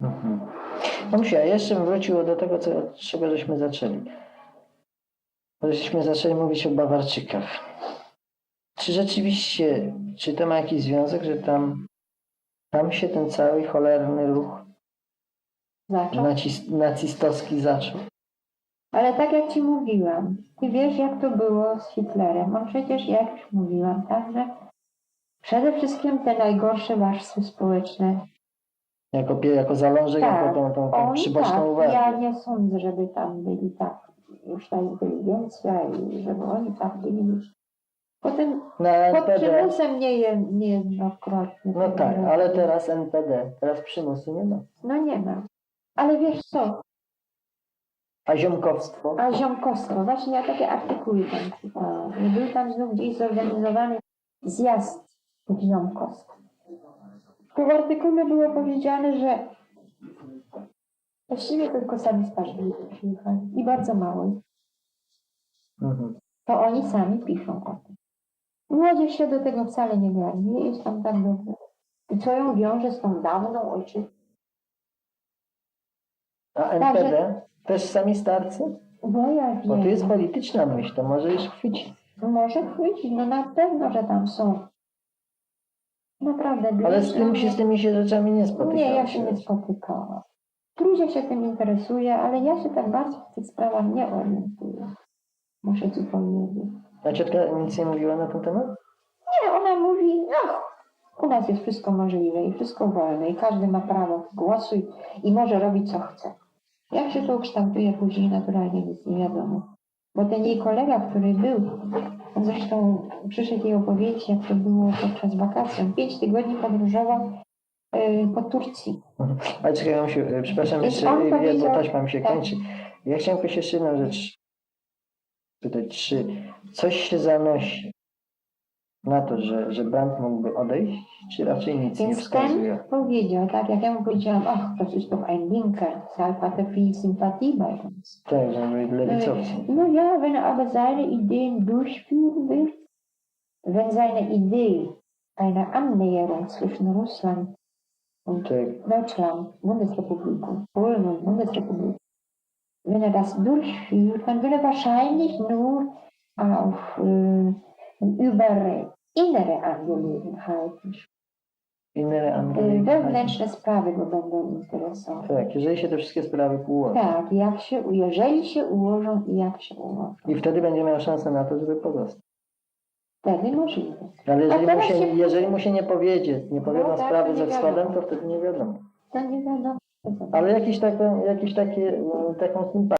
Mhm. Musi, a jeszcze bym wrócił do tego, co, od czego żeśmy zaczęli. Żeśmy zaczęli mówić o Bawarczykach. Czy rzeczywiście, czy to ma jakiś związek, że tam, tam się ten cały cholerny ruch Zaczął. nacis, nacistowski zaczął? Ale tak jak ci mówiłam, ty wiesz jak to było z Hitlerem. On przecież, jak już mówiłam, tak, że przede wszystkim te najgorsze warstwy społeczne. Jako, jako zalążek, Tak, jako tą, tą, tą Oni przyboczną tak, ja nie sądzę, żeby tam byli tak, już ta inteligencja i żeby oni tak byli. Potem Na pod przymusem nie, je- niejednokrotnie. no tak, było. ale teraz NPD, teraz przymusu nie ma. No nie ma. Ale wiesz co, A ziomkowstwo? a ziomkostwo, właśnie ja takie artykuły tam czytałam. Był tam znów gdzieś zorganizowany zjazd tych Tu w artykule było powiedziane, że właściwie tylko sami przyjechali i bardzo mało. Mhm. To oni sami piszą o tym. Młodzież się do tego wcale nie miała. Nie jest tam tak dobrze. I co ją wiąże z tą dawną ojczyzną? A NPD? Też sami starcy? Bo ja Bo tu jest wiem. polityczna myśl, to może już chwycić. Może chwycić, no na pewno, że tam są. Naprawdę. Ale z, dla tym, się, z tymi się rzeczami nie spotykam. Nie, ja się nie spotykałam. Ludzie się tym interesuje, ale ja się tak bardzo w tych sprawach nie orientuję. Muszę ci powiedzieć. A ciotka nic nie mówiła na ten temat? Nie, ona mówi, no, u nas jest wszystko możliwe i wszystko wolne i każdy ma prawo głosu i, i może robić co chce. Jak się to ukształtuje później, naturalnie nic nie wiadomo. Bo ten jej kolega, który był, on zresztą przyszedł jej opowiedzieć, jak to było podczas wakacji. On pięć tygodni podróżował y, po Turcji. Ale czekaj, ja się, e, przepraszam, jeszcze, bo taśma mi się tak. kończy. Ja chciałem tylko jeszcze jedną rzecz pytać, czy coś się zanosi na to, że, że Brandt mógłby odejść, czy raczej nic nie Więc wskazuje? ten powiedział, tak jak ja mu powiedziałam, ach, das ist doch ein Linker, deshalb hat er viel Sympathie bei uns. Tak, że byli lewicowcy. No ja, wenn er aber seine Ideen durchführen will, wenn seine Idee einer Annäherung zwischen Russland und Tak. Deutschland, Bundesrepublik, Polen und Bundesrepublik, wenn er das durchführt, dann will er wahrscheinlich nur auf äh, über innere Angelegenheiten, Inne äh, Anglii. wewnętrzne sprawy go będą interesować. Tak, jeżeli się te wszystkie sprawy położą. Tak, jak się, jeżeli się ułożą i jak się ułożą. I wtedy będzie miał szansę na to, żeby pozostać. Wtedy możliwe. Ale jeżeli, mu się, się- jeżeli mu się nie powiedzie, nie powiedzą No tak, sprawy ze wschodem, to wtedy nie wiadomo. To nie wiadomo. Ale jakiś taką, jakiś takie, mm, taką sympatię